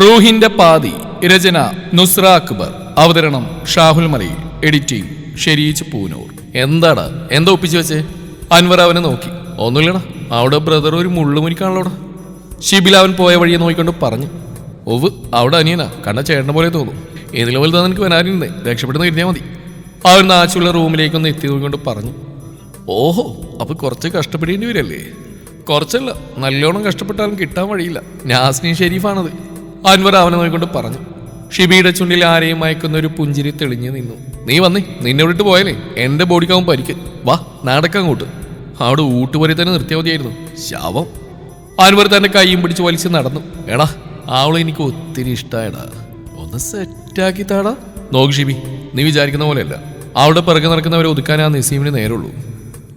റൂഹിന്റെ പാതി രചന നുസ്ര അക്ബർ അവതരണം ഷാഹുൽ മലയിൽ എഡിറ്റിംഗ് ഷെരീജ് പൂനൂർ. എന്താടാ? എന്താ ഒപ്പിച്ചു വെച്ചേ? അൻവർ അവനെ നോക്കി. ഒന്നുമില്ലടാ. അവിടെ ബ്രദർ ഒരു മുള്ളുമുരിക്കാണല്ലോടാ. ഷിബിൽ അവൻ പോയ വഴിയെ നോക്കിക്കൊണ്ട് പറഞ്ഞു. ഒവ് അവിടെ അനിയനാ. കണ്ട ചേട്ടനെ പോലെ തോന്നും. ഇതിലും വലുതാ നിനക്ക് വരാനിരുന്നേ. രക്ഷപ്പെടുന്ന കരുതിയാൽ മതി. അവൻ നാച്ചുള്ള റൂമിലേക്കൊന്ന് എത്തി നോക്കിക്കൊണ്ട് പറഞ്ഞു. ഓഹോ അപ്പൊ കുറച്ച് കഷ്ടപ്പെടേണ്ടി വരല്ലേ? കുറച്ചല്ല നല്ലോണം കഷ്ടപ്പെട്ടാലും കിട്ടാൻ വഴിയില്ല. നാസ്നി ഷെരീഫാണത്. അൻവർ അവനെ നോക്കിക്കൊണ്ട് പറഞ്ഞു ഷിബിയുടെ ചുണ്ടിൽ ആരെയും മയക്കുന്ന ഒരു പുഞ്ചിരി തെളിഞ്ഞു നിന്നു. നീ വന്നേ നിന്നെ വിട്ട് പോയാലേ എന്റെ ബോഡിക്കാവും പരിക്ക്. വാ നടക്കങ്ങോട്ട് അവിടെ ഊട്ടുപോലെ തന്നെ നിർത്തിയാൽ മതിയായിരുന്നു ശവം അൻവർ തന്റെ കൈയും പിടിച്ച് വലിച്ച് നടന്നു. എടാ അവളെ എനിക്ക് ഒത്തിരി ഇഷ്ടായടാ. ഒന്ന് സെറ്റാക്കി താടാ. നോക്ക് ഷിബി നീ വിചാരിക്കുന്ന പോലെയല്ല. അവളുടെ പിറകെ നടക്കുന്നവരെ ഒതുക്കാൻ ആ നിസീമിന് നേരുള്ളൂ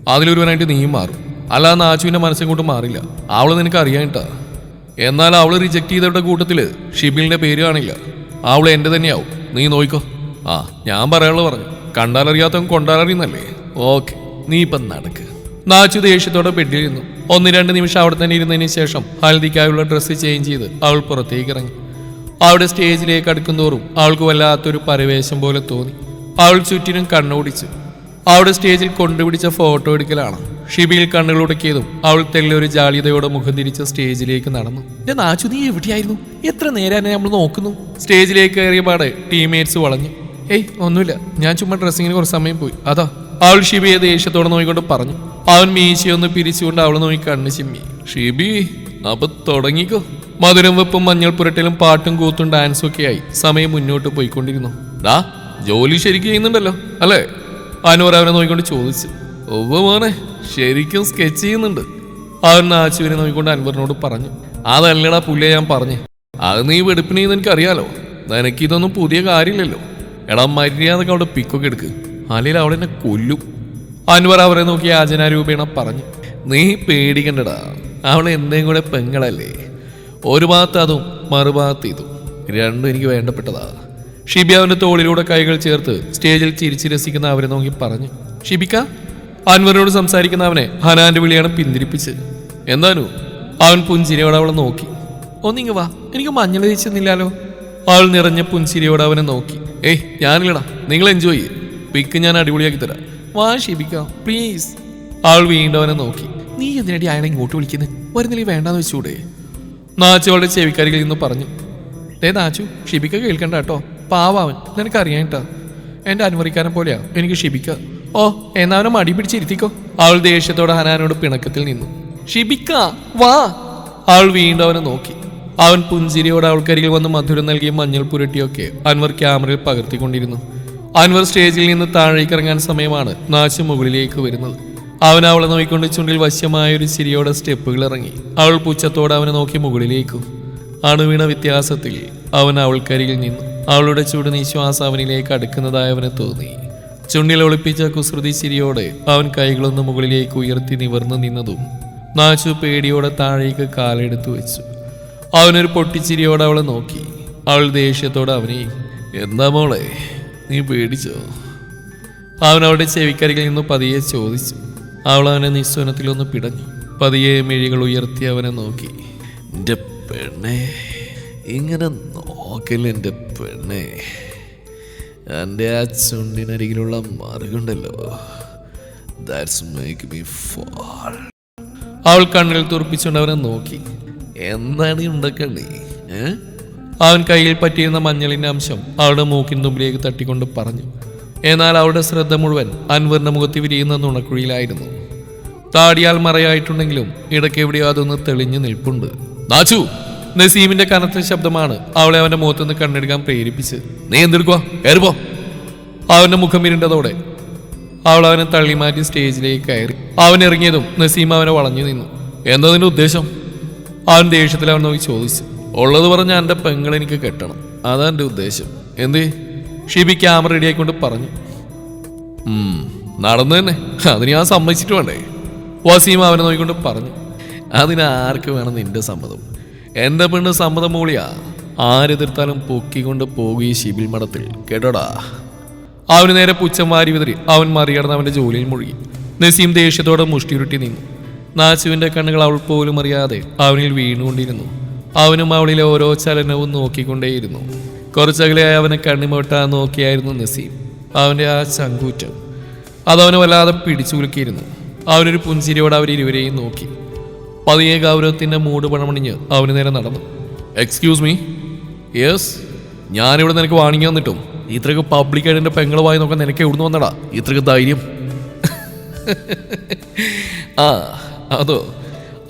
അതിലൊരുവനായിട്ട് നീയും മാറും. അല്ലാതെ നാച്ചുവിന്റെ മനസ്സിങ്ങോട്ട് മാറില്ല. അവൾ നിനക്ക് അറിയാനിട്ടാ. എന്നാൽ അവൾ റിജക്ട് ചെയ്തവരുടെ കൂട്ടത്തിൽ ഷിബിലിന്റെ പേര് കാണില്ല. അവൾ എന്റെ തന്നെയാവും. നീ നോയിക്കോ. ആ ഞാൻ പറയാനുള്ളത് പറഞ്ഞു. കണ്ടാലറിയാത്തവൻ കൊണ്ടാലറിയുന്നല്ലേ? ഓക്കെ നീ ഇപ്പം നടക്ക്. നാച്ചു ദേഷ്യത്തോടെ ബെഡിലിരുന്നു ഒന്ന് രണ്ട് നിമിഷം അവിടെ തന്നെ ഇരുന്നതിന് ശേഷം ഹൽദിക്കായുള്ള ഡ്രസ്സ് ചേഞ്ച് ചെയ്ത് അവൾ പുറത്തേക്ക് ഇറങ്ങി. അവിടെ സ്റ്റേജിലേക്ക് അടുക്കും തോറും അവൾക്ക് വല്ലാത്തൊരു പരവേശം പോലെ തോന്നി. അവൾ ചുറ്റിനും കണ്ണോടിച്ചു അവിടെ സ്റ്റേജിൽ കൊണ്ടുപിടിച്ച ഫോട്ടോ എടുക്കലാണ്. ഷിബിയിൽ കണ്ണുകളുടക്കിയതും അവൾ തെല്ലൊരു ജാളിയതയോടെ മുഖം തിരിച്ച സ്റ്റേജിലേക്ക് നടന്നു. എന്റെ നാച്ചു നീ എവിടെയായിരുന്നു? എത്ര നേരം നമ്മൾ നോക്കുന്നു? സ്റ്റേജിലേക്ക് കയറിയ പാടെ ടീംമേറ്റ്സ് വളഞ്ഞു. ഏയ് ഒന്നുമില്ല. ഞാൻ ചുമ്മാ ഡ്രസ്സിങ്ങിന് കുറച്ച് സമയം പോയി. അതാ. അവൾ ഷിബിയെ ദേഷ്യത്തോടെ നോക്കിക്കൊണ്ട് പറഞ്ഞു. അവൻ മീശയൊന്ന് പിരിച്ചുകൊണ്ട് അവളെ നോക്കി കണ്ണ് ചിമ്മി. ഷിബി അപ്പൊ തുടങ്ങിക്കോ. മധുരം വെപ്പും മഞ്ഞൾ പുരട്ടലും പാട്ടും കൂത്തും ഡാൻസും ഒക്കെ ആയി. സമയം മുന്നോട്ട് പോയിക്കൊണ്ടിരുന്നു. ദാ ജോലി ശരിക്കും ചെയ്യുന്നുണ്ടല്ലോ അല്ലേ? അനുവർ അവനെ നോക്കിക്കൊണ്ട് ചോദിച്ചു ഒവ് മോനെ ശരിക്കും സ്കെച്ച് ചെയ്യുന്നുണ്ട്. അവൻ ആശുവിനെ നോക്കിക്കൊണ്ട് അൻവറിനോട് പറഞ്ഞു അതല്ലടാ പുള്ളിയെ ഞാൻ പറഞ്ഞു അത് നീ വെടുപ്പിന് ചെയ്യുന്ന എനിക്കറിയാലോ നിനക്കിതൊന്നും പുതിയ കാര്യമില്ലല്ലോ. എടാ മര്യാദയ്ക്ക് അവിടെ പിക്കൊക്കെ എടുക്ക് അല്ലെങ്കിൽ അവിടെ എന്നെ കൊല്ലും. അൻവർ അവരെ നോക്കി യാചനാരൂപേണ പറഞ്ഞു നീ പേടിക്കണ്ടടാ അവൾ എന്തെങ്കിലും കൂടെ പെങ്ങളല്ലേ. ഒരു ഭാഗത്ത് അതും മറുഭാഗത്ത് ഇതും. രണ്ടും എനിക്ക് വേണ്ടപ്പെട്ടതാ. ഷിബി തോളിലൂടെ കൈകൾ ചേർത്ത് സ്റ്റേജിൽ ചിരിച്ചു രസിക്കുന്ന അവരെ നോക്കി പറഞ്ഞു ഷിബിക്ക അൻവറിനോട് സംസാരിക്കുന്ന അവനെ ഹനാന്റെ വിളിയാണ് പിന്തിരിപ്പിച്ചത്. എന്താനു? അവൻ പുഞ്ചിരിയോട് അവളെ നോക്കി. ഒന്നിങ്ങ് വാ എനിക്ക് മഞ്ഞൾ തേച്ചെന്നില്ലാലോ അവൾ നിറഞ്ഞ പുഞ്ചിരിയോട് അവനെ നോക്കി. ഏയ് ഞാനില്ലടാ നിങ്ങൾ എൻജോയ് ചെയ്യ്. പിക്ക് ഞാൻ അടിപൊളിയാക്കി തരാം. വാ ഷിബിക്ക പ്ലീസ് അവൾ വീണ്ടും അവനെ നോക്കി. നീ എന്തിനടി അയാളെ ഇങ്ങോട്ട് വിളിക്കുന്നത് വരുന്നില്ല വേണ്ടാന്ന് നാച്ചു അവളുടെ ചെവിക്കാരികളിൽ നിന്ന് പറഞ്ഞു ദേ നാച്ചു ഷിബിക്ക കേൾക്കണ്ട കേട്ടോ. പാവാവൻ. നിനക്കറിയാം കേട്ടോ. എന്റെ അനുമറിക്കാരൻ പോലെയാ. എനിക്ക് ഷിബിക്ക. ഓ എന്നാവനെ മടി പിടിച്ചിരുത്തിക്കോ അവൾ ദേഷ്യത്തോടെ ഹനാനോട് പിണക്കത്തിൽ നിന്നു. ഷിബിക്ക വാ. അവൾ വീണ്ടും അവനെ നോക്കി. അവൻ പുഞ്ചിരിയോടെ അവൾക്കരികിൽ വന്ന് മധുരം നൽകിയ മഞ്ഞൾ പുരട്ടിയൊക്കെ അൻവർ ക്യാമറയിൽ പകർത്തിക്കൊണ്ടിരുന്നു. അൻവർ സ്റ്റേജിൽ നിന്ന് താഴേക്ക് ഇറങ്ങാൻ സമയമാണ് നാശം മുകളിലേക്ക് വരുന്നത്. അവൻ അവളെ നോക്കിക്കൊണ്ട് ചുണ്ടിൽ വശ്യമായ ഒരു ചിരിയോടെ സ്റ്റെപ്പുകൾ ഇറങ്ങി. അവൾ പുച്ഛത്തോടെ അവനെ നോക്കി മുകളിലേക്കും. അണുവീണ വ്യത്യാസത്തിൽ അവൻ അവൾക്കരികിൽ നിന്നു. അവളുടെ ചൂട് നിശ്വാസ അവനിലേക്ക് അടുക്കുന്നതായി അവന് തോന്നി. ചുണ്ടിൽ ഒളിപ്പിച്ച കുസൃതി ചിരിയോടെ അവൻ കൈകളൊന്ന് മുകളിലേക്ക് ഉയർത്തി നിവർന്നു നിന്നതും നാച്ചു പേടിയോടെ താഴേക്ക് കാലെടുത്തു വെച്ചു. അവനൊരു പൊട്ടിച്ചിരിയോടെ അവളെ നോക്കി. അവൾ ദേഷ്യത്തോടെ അവനെ എന്താ മോളെ നീ പേടിച്ചോ? അവൻ അവളുടെ ചെവിക്കരികിൽ നിന്ന് പതിയെ ചോദിച്ചു. അവൾ അവനെ നിസ്വനത്തിലൊന്ന് പിടഞ്ഞു. പതിയെ മിഴികൾ ഉയർത്തി അവനെ നോക്കി. എന്റെ പെണ്ണേ ഇങ്ങനെ നോക്കൽ എന്റെ പെണ്ണെ എന്റെ ആ ചുണ്ടിനരികിലുള്ള മറുകുണ്ടല്ലോ. ദാറ്റ്സ് അവൾ കണ്ണിൽ തുറപ്പിച്ചുകൊണ്ട് അവനെ നോക്കി. എന്താണ് ഉണ്ടാക്കണ്ടേ അവൻ കയ്യിൽ പറ്റിയിരുന്ന മഞ്ഞളിന്റെ അംശം അവളുടെ മൂക്കിൻ തുമ്പിലേക്ക് തട്ടിക്കൊണ്ട് പറഞ്ഞു. എന്നാൽ അവളുടെ ശ്രദ്ധ മുഴുവൻ അൻവറിന്റെ മുഖത്ത് വിരിയുന്ന നുണക്കുഴിയിലായിരുന്നു താടിയാൽ മറയായിട്ടുണ്ടെങ്കിലും ഇടയ്ക്ക് എവിടെയോ അതൊന്ന് തെളിഞ്ഞു നിൽപ്പുണ്ട്. നാച്ചു! നസീമിന്റെ കനത്ത ശബ്ദമാണ് അവളെ അവന്റെ മുഖത്തുനിന്ന് കണ്ണെടുക്കാൻ പ്രേരിപ്പിച്ച്. നീ എന്തെടുക്കുക കയറിപ്പോ. അവന്റെ മുഖം ഇരുണ്ടതോടെ അവൾ അവനെ തള്ളി മാറ്റി സ്റ്റേജിലേക്ക് കയറി. അവൻ ഇറങ്ങിയതും നസീം അവനെ വളഞ്ഞു നിന്നു. എന്താ നിന്റെ ഉദ്ദേശം? അവൻ ദേഷ്യത്തിൽ അവൻ നോക്കി ചോദിച്ചു. ഉള്ളത് പറഞ്ഞ എന്റെ പെങ്ങൾ എനിക്ക് കെട്ടണം. അതാ എന്റെ ഉദ്ദേശം. എന്ത്? ഷിബി ക്യാമറ റെഡിയായിക്കൊണ്ട് പറഞ്ഞു. നടന്നു തന്നെ. അതിന് ഞാൻ സമ്മതിച്ചിട്ട് വേണ്ടേ? വസീം അവനെ നോക്കിക്കൊണ്ട് പറഞ്ഞു. അതിനാർക്ക് വേണം നിന്റെ സമ്മതം? എന്റെ പെണ്ണ് സമ്മതം മൂളിയാ? ആരെതിർത്താലും പൊക്കിക്കൊണ്ട് പോകും ഈ ശിബിൽ മഠത്തിൽ. കേട്ടോടാ? അവന് നേരെ പുച്ഛം വാരി വിതറി. അവൻ മറികടന്ന് അവന്റെ ജോലിയിൽ മുഴുകി. നസീം ദേഷ്യത്തോടെ മുഷ്ടിയുരുട്ടി നിന്നു. നാച്ചുവിന്റെ കണ്ണുകൾ അവൾ പോലും അറിയാതെ അവനിൽ വീണുകൊണ്ടിരുന്നു. അവനും അവളിലെ ഓരോ ചലനവും നോക്കിക്കൊണ്ടേയിരുന്നു. കുറച്ചകലെയായി അവനെ കണ്ണിമോട്ടാൻ നോക്കിയായിരുന്നു നസീം. അവന്റെ ആ ചങ്കൂറ്റം. അതവനെ വല്ലാതെ പിടിച്ചു കുലുക്കിയിരുന്നു അവനൊരു പുഞ്ചിരിയോടെ അവരിരുവരെയും നോക്കി. പതിയെ ഗൗരവത്തിന്റെ മൂട് പണമണിഞ്ഞ് അവന് നേരെ നടന്നു. എക്സ്ക്യൂസ് മീ യെസ് ഞാനിവിടെ നിനക്ക് വാണിങ്ങി വന്നിട്ടും ഇത്രയ്ക്ക് പബ്ലിക്കായിട്ട് എന്റെ പെങ്ങളുമായി നോക്കാൻ നിനക്ക് എവിടുന്ന് വന്നടാ? ഇത്രയ്ക്ക് ധൈര്യം. ആ അതോ?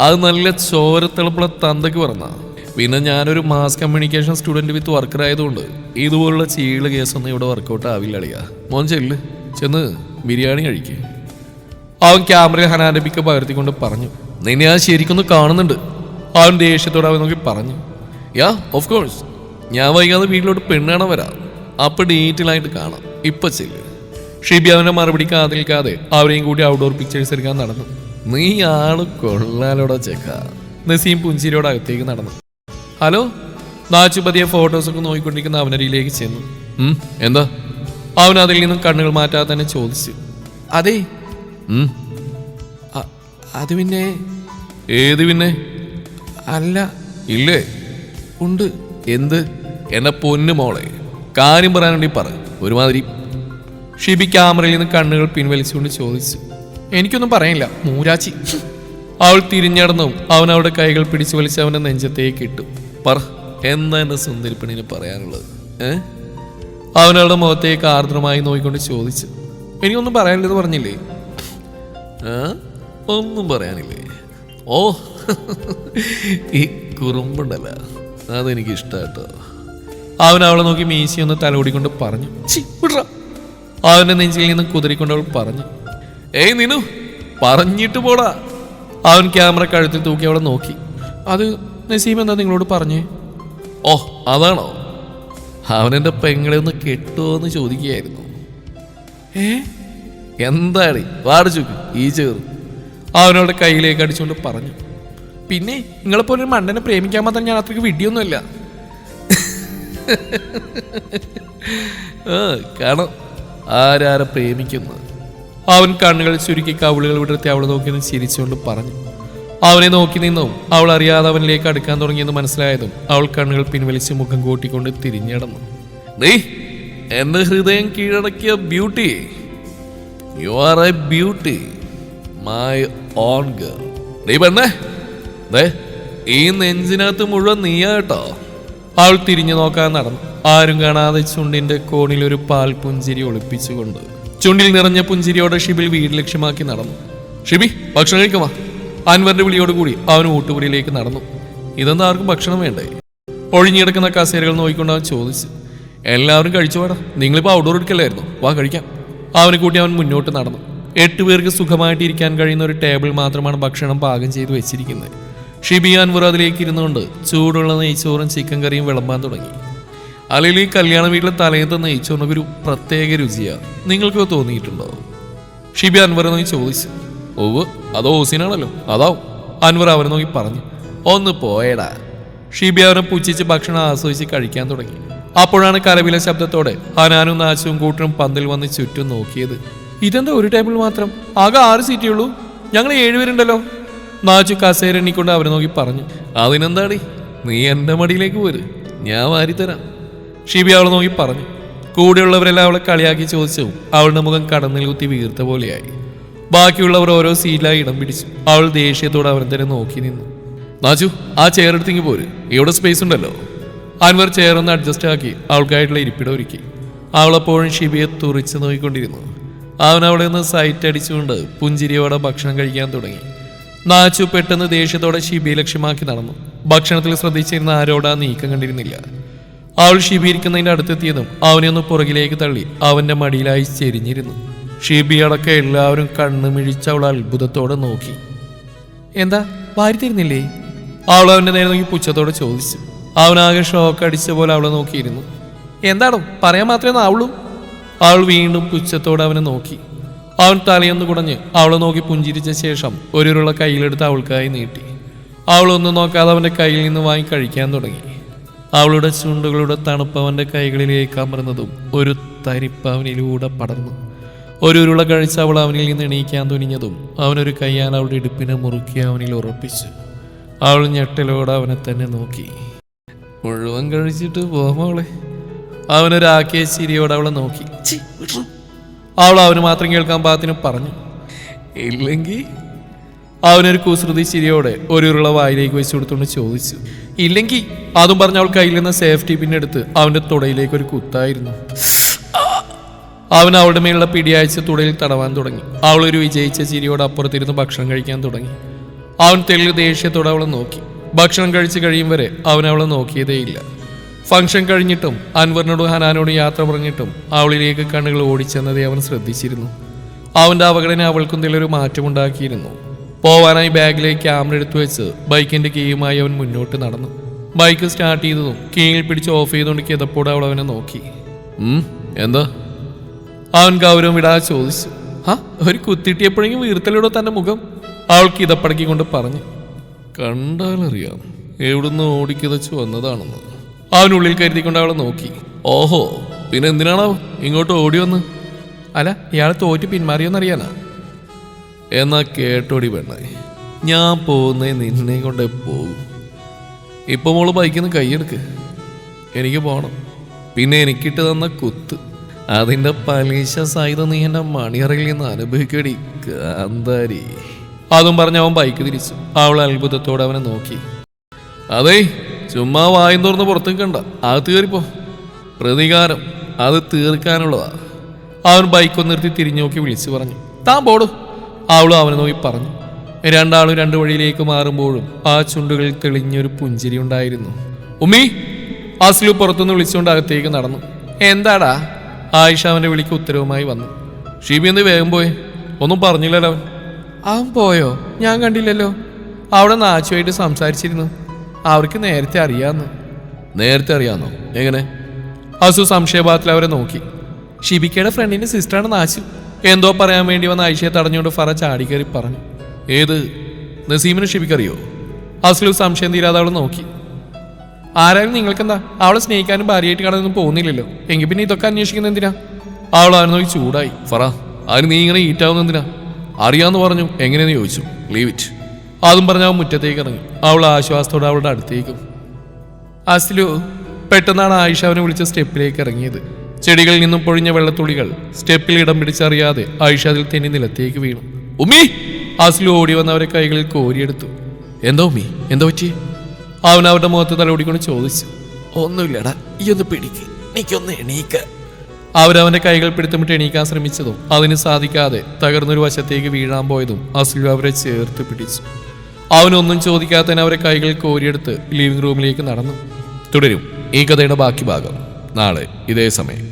അത് നല്ല ചോരത്തിളപ്പുള്ള തന്തയ്ക്ക് പറഞ്ഞ. പിന്നെ ഞാനൊരു mass communication student with worker ആയതുകൊണ്ട് ഇതുപോലുള്ള ചീൾ കേസൊന്നും ഇവിടെ വർക്കൗട്ട് ആവില്ല അളിയ. മോൻ ചെല്ല്. ചെന്ന് ബിരിയാണി കഴിക്കുക അവൻ ക്യാമറയിൽ ഹനാരബിക്ക് പകർത്തിക്കൊണ്ട് പറഞ്ഞു. നിന്നെ ഞാൻ ശരിക്കൊന്ന് കാണുന്നുണ്ട്. അവൻ ദേഷ്യത്തോടെ അവൻ നോക്കി പറഞ്ഞു. യാ ഓഫ് കോഴ്സ് ഞാൻ വൈകാതെ വീട്ടിലോട്ട് പെണ്ണാണ് വരാം? അപ്പൊ ഡീറ്റെയിലായിട്ട് കാണാം. ഇപ്പൊ ചെല്ല്. ഷിബി അവന്റെ മറുപടി കാതിൽക്കാതെ അവരെയും കൂടി ഔട്ട്ഡോർ പിക്ചേഴ്സ് എടുക്കാൻ നടന്നു. നീ ആൾ കൊള്ളാലോടെ ചെക്ക. നസീം പുഞ്ചിരിയോട് അകത്തേക്ക് നടന്നു. ഹലോ? നാച്ചുപതിയെ ഫോട്ടോസൊക്കെ നോക്കിക്കൊണ്ടിരിക്കുന്ന അവനരിയിലേക്ക് ചെന്നു. എന്താ? അവൻ അതിൽ നിന്നും കണ്ണുകൾ മാറ്റാതെ തന്നെ ചോദിച്ചു. അതെ. അത് പിന്നെ ഏത് പിന്നെ? അല്ല. ഇല്ലേ? ഉണ്ട്. എന്ത്? എന്നെ പൊന്നു മോളെ. കാര്യം പറയാൻ വേണ്ടി പറ. ഒരുമാതിരി ഷിബി ക്യാമറയിൽ നിന്ന് കണ്ണുകൾ പിൻവലിച്ചുകൊണ്ട് ചോദിച്ചു. എനിക്കൊന്നും പറയാനില്ല. മൂരാച്ചി. അവൾ തിരിഞ്ഞടന്നു അവൻ അവളുടെ കൈകൾ പിടിച്ചു വലിച്ച് അവന്റെ നെഞ്ചത്തേക്ക് ഇട്ടു. പറ എന്താ സുന്ദരിപ്പണിന് സുന്ദരി പെണ്ണിന് പറയാനുള്ളത്? ഏ? അവനവളുടെ മുഖത്തേക്ക് ആർദ്രമായി നോക്കിക്കൊണ്ട് ചോദിച്ചു. എനിക്കൊന്നും പറയാനുള്ളത് പറഞ്ഞില്ലേ? ആ? ഒന്നും പറയാനില്ലേ? ഓ ഈ കുറുമ്പുണ്ടല്ല. അതെനിക്ക് ഇഷ്ടമായിട്ടോ അവൻ അവളെ നോക്കി മീശി ഒന്ന് തലോടിക്കൊണ്ട് പറഞ്ഞു. അവന്റെ നെഞ്ചിൽ നിന്ന് കുതിരിക്കൊണ്ട് അവൾ പറഞ്ഞു ഏയ് നിനു പറഞ്ഞിട്ട് പോടാ. അവൻ ക്യാമറ കഴുത്തിൽ തൂക്കി അവളെ നോക്കി അത് നസീം എന്താ നിങ്ങളോട് പറഞ്ഞേ? ഓ അതാണോ? അവനെന്റെ പെങ്ങളെ ഒന്ന് കെട്ടോ എന്ന് ചോദിക്കുകയായിരുന്നു. ഏ? എന്താടി? വാടിച്ചു ഈ ചേറ്. അവനോട് കയ്യിലേക്ക് അടിച്ചുകൊണ്ട് പറഞ്ഞു. പിന്നെ നിങ്ങളെപ്പോലെ ഒരു മണ്ടനെ പ്രേമിക്കാൻ മാത്രം ഞാൻ അത്രയ്ക്ക് വിഡിയൊന്നുമില്ല ആ കാണാം. ആരാരെ പ്രേമിക്കുന്നു? അവൻ കണ്ണുകൾ ചുരുക്കി കവിളുകൾ വിടർത്തി അവളെ നോക്കി നിന്ന് ചിരിച്ചുകൊണ്ട് പറഞ്ഞു. അവനെ നോക്കി നിന്നും അവൾ അറിയാതെ അവനിലേക്ക് അടുക്കാൻ തുടങ്ങിയെന്ന് മനസ്സിലായതും അവൾ കണ്ണുകൾ പിൻവലിച്ച് മുഖം കൂട്ടിക്കൊണ്ട് തിരിഞ്ഞടന്നു നീ എന്റെ ഹൃദയം കീഴടക്കിയ beauty. You are a beauty. My own girl നീ പെണ്ണേ? ഈ നെഞ്ചിനകത്ത് മുഴുവൻ നീയാ കേട്ടോ. അവൾ തിരിഞ്ഞു നോക്കാൻ നടന്നു. ആരും കാണാതെ ചുണ്ടിന്റെ കോണിൽ ഒരു പാൽ പുഞ്ചിരി ഒളിപ്പിച്ചുകൊണ്ട് ചുണ്ടിൽ നിറഞ്ഞ പുഞ്ചിരിയോടെ ഷിബിൽ വീട് ലക്ഷ്യമാക്കി നടന്നു. ഷിബി ഭക്ഷണം കഴിക്കുമാ അൻവറിന്റെ വിളിയോടുകൂടി അവൻ ഊട്ടുപുരിയിലേക്ക് നടന്നു. ഇതെന്താ ആർക്കും ഭക്ഷണം വേണ്ടേ? ഒഴിഞ്ഞിടക്കുന്ന കസേരകൾ നോക്കിക്കൊണ്ട് അവൻ ചോദിച്ചു. എല്ലാവരും കഴിച്ചു വേടാ നിങ്ങളിപ്പോൾ ഔട്ട്ഡോർ എടുക്കല്ലായിരുന്നു? വാ കഴിക്കാം. അവനെ കൂട്ടി അവൻ മുന്നോട്ട് നടന്നു. എട്ട് പേർക്ക് സുഖമായിട്ടിരിക്കാൻ കഴിയുന്ന ഒരു ടേബിൾ മാത്രമാണ് ഭക്ഷണം പാകം ചെയ്തു വെച്ചിരിക്കുന്നത്. ഷിബിയാൻ അൻവർ അതിലേക്ക് ഇരുന്നുകൊണ്ട് ചൂടുള്ള നെയ്ച്ചോറും ചിക്കൻ കറിയും വിളമ്പാൻ തുടങ്ങി. അല്ലെങ്കിൽ ഈ കല്യാണ വീട്ടിലെ തലേന്നത്തെ നെയ്ച്ചോറിനൊക്കെ ഒരു പ്രത്യേക രുചിയാണ് നിങ്ങൾക്ക് തോന്നിയിട്ടുണ്ടോ? ഷിബി അൻവർ നോക്കി ചോദിച്ചു. ഓവ് അതോ ഓസിനാണല്ലോ അതാവും. അൻവർ അവനെ നോക്കി പറഞ്ഞു. ഒന്ന് പോയടാ. ഷിബി അവനെ പുച്ഛിച്ച് ഭക്ഷണം ആസ്വദിച്ച് കഴിക്കാൻ തുടങ്ങി. അപ്പോഴാണ് കരവില ശബ്ദത്തോടെ ഹനാനും നാശവും കൂട്ടരും പന്തിൽ വന്ന് ചുറ്റും നോക്കിയത്. ഇതെന്താ ഒരു ടേബിൾ മാത്രം. ആകെ ആറ് സീറ്റേ ഉള്ളൂ. ഞങ്ങൾ ഏഴുപേരുണ്ടല്ലോ. നാച്ചു കസേര എണ്ണിക്കൊണ്ട് അവരെ നോക്കി പറഞ്ഞു. അതിനെന്താടി? നീ എന്റെ മടിയിലേക്ക് പോര്. ഞാൻ വാരിത്തരാം. ഷിബി അവളെ നോക്കി പറഞ്ഞു. കൂടെയുള്ളവരെല്ലാം അവളെ കളിയാക്കി ചോദിച്ചു. അവളുടെ മുഖം കടന്നിൽ കുത്തി വീർത്ത പോലെയായി. ബാക്കിയുള്ളവർ ഓരോ സീറ്റിലായി ഇടം പിടിച്ചു. അവൾ ദേഷ്യത്തോടെ അവൻ തന്നെ നോക്കി നിന്നു. നാച്ചു ആ ചെയർ എടുത്തെങ്കിൽ പോര്. ഇവിടെ സ്പേസ് ഉണ്ടല്ലോ. അൻവർ ചെയർ ഒന്ന് അഡ്ജസ്റ്റ് ആക്കി അവൾക്കായിട്ടുള്ള ഇരിപ്പിടം ഒരുക്കി. അവളെപ്പോഴും ഷിബിയെ തുറിച്ച് നോക്കിക്കൊണ്ടിരുന്നു. അവൻ അവിടെ നിന്ന് സൈറ്റ് അടിച്ചുകൊണ്ട് പുഞ്ചിരിയോടെ ഭക്ഷണം കഴിക്കാൻ തുടങ്ങി. നാച്ചു പെട്ടെന്ന് ദേഷ്യത്തോടെ ഷിബിയെ ലക്ഷ്യമാക്കി നടന്നു. ഭക്ഷണത്തിൽ ശ്രദ്ധിച്ചിരുന്ന ആരോടാ നീക്കം കണ്ടിരുന്നില്ല. അവൾ ഷിബി ഇരിക്കുന്നതിന്റെ അടുത്തെത്തിയതും അവനെ ഒന്ന് പുറകിലേക്ക് തള്ളി അവന്റെ മടിയിലായി ചെരിഞ്ഞിരുന്നു. ഷിബി അടക്കം എല്ലാവരും കണ്ണു മിഴിച്ച് അവൾ അത്ഭുതത്തോടെ നോക്കി. എന്താ? വാരിത്തിരുന്നില്ലേ? അവൾ അവന്റെ നേരെ നോക്കി പുച്ഛത്തോടെ ചോദിച്ചു. അവനാകെ ഷോക്ക് അടിച്ച പോലെ അവളെ നോക്കിയിരുന്നു. എന്താണോ പറയാൻ മാത്രമേ ആവുള്ളൂ അവൾ വീണ്ടും പുച്ഛത്തോടെ അവനെ നോക്കി. അവൻ തലയൊന്ന് കുടഞ്ഞ് അവളെ നോക്കി പുഞ്ചിരിച്ച ശേഷം ഒരുരുള്ള കയ്യിലെടുത്ത് അവൾക്കായി നീട്ടി. അവളൊന്നും നോക്കാതെ അവന്റെ കയ്യിൽ നിന്ന് വാങ്ങി കഴിക്കാൻ തുടങ്ങി. അവളുടെ ചുണ്ടുകളുടെ തണുപ്പ് അവന്റെ കൈകളിലേക്ക് അമർന്നതും ഒരു തരിപ്പ് അവനിലൂടെ പടർന്നു. ഒരുരുള കഴിച്ച് അവൾ അവനിൽ നിന്ന് എണീക്കാൻ തുനിഞ്ഞതും അവനൊരു കയ്യാൽ അവളുടെ ഇടുപ്പിനെ മുറുക്കി അവനിൽ ഉറപ്പിച്ചു. അവൾ ഞെട്ടലോടെ അവനെ തന്നെ നോക്കി. മുഴുവൻ കഴിച്ചിട്ട് പോമോളെ അവനൊരാക്കിയ ചിരിയോടെ അവളെ നോക്കി. അവൾ അവന് മാത്രം കേൾക്കാൻ പാകത്തിന് പറഞ്ഞു. ഇല്ലെങ്കിൽ അവനൊരു കുസൃതി ചിരിയോടെ ഒരു ഉരുള വായിലേക്ക് വെച്ച് കൊടുത്തുകൊണ്ട് ചോദിച്ചു. ഇല്ലെങ്കിൽ അതും പറഞ്ഞ അവൾ കയ്യിൽ നിന്ന് സേഫ്റ്റി പിന്നെടുത്ത് അവന്റെ തുടയിലേക്ക് ഒരു കുത്തായിരുന്നു. അവൻ അവളുടെ മേലുള്ള പിടിയാഴ്ച തുടയിൽ തടവാൻ തുടങ്ങി. അവൾ ഒരു വിജയിച്ച ചിരിയോട് അപ്പുറത്തിരുന്ന് ഭക്ഷണം കഴിക്കാൻ തുടങ്ങി. അവൻ തെളിവ് ദേഷ്യത്തോടെ അവളെ നോക്കി. ഭക്ഷണം കഴിച്ച് കഴിയും വരെ അവൻ അവളെ നോക്കിയതേയില്ല. ഫംഗ്ഷൻ കഴിഞ്ഞിട്ടും അൻവറിനോടും ഹനാനോടും യാത്ര പറഞ്ഞിട്ടും അവളിലേക്ക് കണ്ണുകൾ ഓടിച്ചെന്നതേ അവൻ ശ്രദ്ധിച്ചിരുന്നു. അവന്റെ അവഗണന അവൾക്കും ഒരു മാറ്റമുണ്ടാക്കിയിരുന്നു പോവാനായി ബാഗിലേക്ക് ക്യാമറ എടുത്തു വെച്ച് ബൈക്കിന്റെ കീയുമായി അവൻ മുന്നോട്ട് നടന്നു. ബൈക്ക് സ്റ്റാർട്ട് ചെയ്തതും കീയിൽ പിടിച്ച് ഓഫ് ചെയ്തുകൊണ്ട് കിതപ്പോടെ അവൾ അവനെ നോക്കി. എന്താ? അവൻ ഗൗരവം വിടാതെ ചോദിച്ചു. ആ ഒരു കുത്തിട്ടിയപ്പോഴെങ്കിലും വീർത്തലിടോ തന്റെ മുഖം? അവൾക്ക് ഇതപ്പടക്കി കൊണ്ട് പറഞ്ഞു. കണ്ടാലറിയാം. എവിടുന്ന് ഓടിക്കിതച്ച് വന്നതാണെന്ന്. അവനുള്ളിൽ കരുതിക്കൊണ്ട് അവളെ നോക്കി. ഓഹോ പിന്നെ എന്തിനാണോ ഇങ്ങോട്ട് ഓടി വന്ന്? അല്ല ഇയാൾ തോറ്റ് പിന്മാറിയോന്നറിയാനാ? എന്നാ കേട്ടോടി പെണ്ണേ ഞാൻ പോകുന്നേ നിന്നെ കൊണ്ട് പോകും ഇപ്പൊ മോൾ ബൈക്കിൽ നിന്ന് കൈയെടുക്ക് എനിക്ക് പോകണം പിന്നെ എനിക്കിട്ട് തന്ന കുത്ത്. അതിന്റെ പലിശ സായുധ നീ എന്റെ മണിയറയിൽ നിന്ന് അനുഭവിക്കടി കാന്താരി അതും പറഞ്ഞ് അവൻ ബൈക്ക് തിരിച്ചു. അവൾ അത്ഭുതത്തോടെ അവനെ നോക്കി. അതേ ചുമ്മാ വായും തുറന്ന് പുറത്തേക്ക് കണ്ട. അത് തീർപ്പോ പ്രതികാരം അത് തീർക്കാനുള്ളതാ. അവൻ ബൈക്ക് നിർത്തി തിരിഞ്ഞു നോക്കി വിളിച്ചു പറഞ്ഞു താൻ പോടും. അവളും അവനെ നോക്കി പറഞ്ഞു. രണ്ടാളും രണ്ടു വഴിയിലേക്ക് മാറുമ്പോഴും ആ ചുണ്ടുകളിൽ തെളിഞ്ഞൊരു പുഞ്ചിരി ഉണ്ടായിരുന്നു. ഉമ്മി അസ്ലു പുറത്തുനിന്ന് വിളിച്ചുകൊണ്ട് അകത്തേക്ക് നടന്നു. എന്താടാ? ആയിഷ അവന്റെ വിളിക്ക് ഉത്തരവുമായി വന്നു. ഷീബി എന്ത് വേഗം പോയി? ഒന്നും പറഞ്ഞില്ലല്ലോ അവൻ. അവൻ പോയോ? ഞാൻ കണ്ടില്ലല്ലോ. അവിടെ നാച്ചുമായിട്ട് സംസാരിച്ചിരുന്നു. അവർക്ക് നേരത്തെ അറിയാന്ന്. നേരത്തെ അറിയാന്നോ? എങ്ങനെ? അസു സംശയഭാഗത്തിൽ അവരെ നോക്കി. ഷിബിക്കയുടെ ഫ്രണ്ടിന്റെ സിസ്റ്ററാണ് നാശു എന്തോ പറയാൻ വേണ്ടി വന്ന ആയിഷയെ തടഞ്ഞുകൊണ്ട് ഫറ ചാടിക്കയറി പറഞ്ഞു. ഏത്? നസീമിന് ഷിബിക്കറിയോ? അസ്ലു സംശയം തീരാതെ അവൾ നോക്കി. ആരായാലും നിങ്ങൾക്കെന്താ? അവളെ സ്നേഹിക്കാനും ഭാര്യയായിട്ട് കാണാനൊന്നും പോകുന്നില്ലല്ലോ. എങ്കിൽ പിന്നെ ഇതൊക്കെ അന്വേഷിക്കുന്ന എന്തിനാ? അവൾ അവനെ നോക്കി ചൂടായി. ഫറ അതിന് നീ ഇങ്ങനെ ഈറ്റാവുന്ന എന്തിനാ? അറിയാന്ന് പറഞ്ഞു. എങ്ങനെയെന്ന് ചോദിച്ചു. ലീവ് ഇറ്റ് അതും പറഞ്ഞ് അവൻ മുറ്റത്തേക്ക് ഇറങ്ങി. അവൾ ആശ്വാസത്തോടെ അവളുടെ അടുത്തേക്കും. അസ്ലു പെട്ടെന്നാണ് ആയിഷ അവനെ വിളിച്ച സ്റ്റെപ്പിലേക്ക് ഇറങ്ങിയത്. ചെടികളിൽ നിന്നും പൊഴിഞ്ഞ വെള്ളത്തുള്ളികൾ സ്റ്റെപ്പിൽ ഇടം പിടിച്ചറിയാതെ ആയിഷ അതിൽ തെന്നി നിലത്തേക്ക് വീണു. ഉമ്മി! അസ്ലു ഓടി വന്നവരെ കൈകളിൽ കോരിയെടുത്തു. എന്തോ ഉമ്മി? എന്താ പറ്റി അവൻ അവരുടെ മുഖത്ത് തലോടിക്കൊണ്ട് ചോദിച്ചു. ഒന്നുമില്ലടാ ഈ ഒന്ന് പിടിക്ക്. എനിക്കൊന്ന് എണീക്ക. അവരവന്റെ കൈകൾ പിടുത്തമിട്ട് എണീക്കാൻ ശ്രമിച്ചതും അതിന് സാധിക്കാതെ തകർന്നൊരു വശത്തേക്ക് വീഴാൻ പോയതും അസ്ലു അവരെ ചേർത്ത് പിടിച്ചു. അവനൊന്നും ചോദിക്കാത്തതിന് അവരെ കൈകൾ കോരിയെടുത്ത് ലിവിംഗ് റൂമിലേക്ക് നടന്നു. തുടരും. ഈ കഥയുടെ ബാക്കി ഭാഗം. നാളെ ഇതേ സമയം.